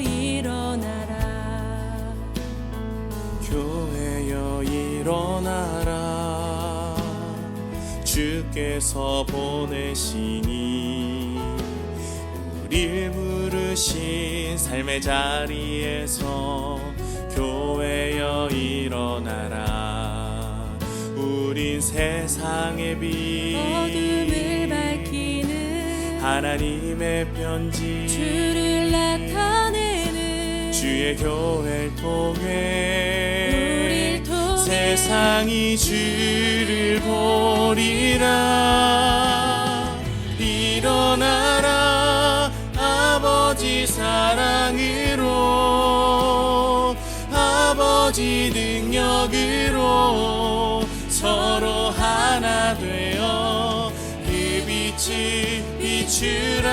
일어나라. 교회여 일어나라. 주께서 보내시니 우릴 부르신 삶의 자리에서 교회여 일어나라. 우린 세상의 빛 하나님의 편지. 주를 나타내는 주의 교회를 통해 통해 세상이 주를 보리라. 일어나라 아버지 사랑으로 아버지 능력으로 서로 하나 되어 그 빛을 비추라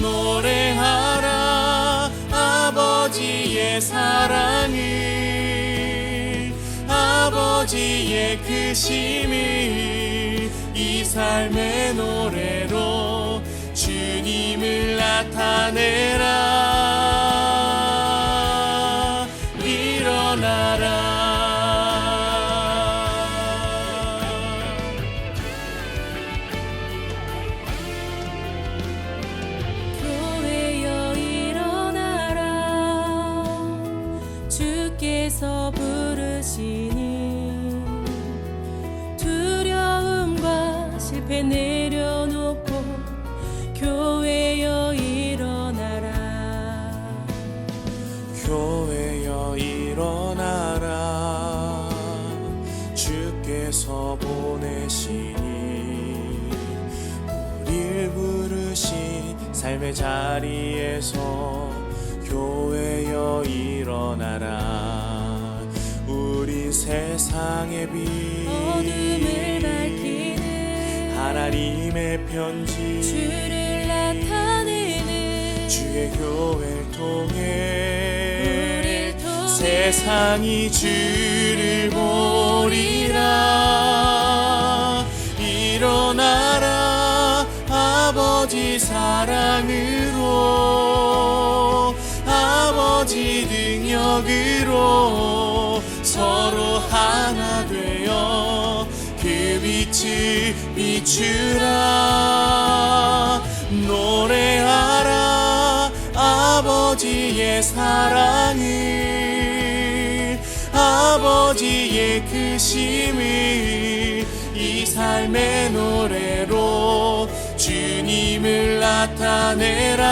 노래하라 아버지의 사랑을 아버지의 크심을 이 삶의 노래로 주님을 나타내 부르시니 두려움과 실패 내려놓고 교회여 일어나라. 교회여 일어나라. 주께서 보내시니 우릴 부르신 삶의 자리에서 교회여 일어나라 세상의 어둠을 빛 밝히는 하나님의 편지. 주를 나타내는 주의 교회를 통해 통해 세상이 주를 보리라. 일어나라 아버지 사랑으로 아버지 능력으로 서로 하나 되어 그 빛을 비추라. 노래하라 아버지의 사랑을 아버지의 크심을 이 삶의 노래로 주님을 나타내라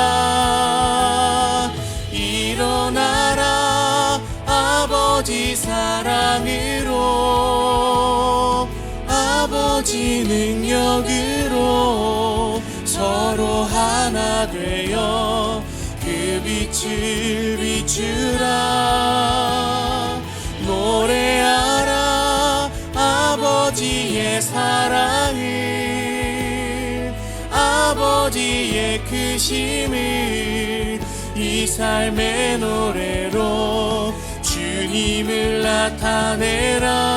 사랑으로 아버지 능력으로 서로 하나 되어 그 빛을 비추라. 노래하라 아버지의 사랑을 아버지의 크심을 이 삶의 노래로 주님을 나타내라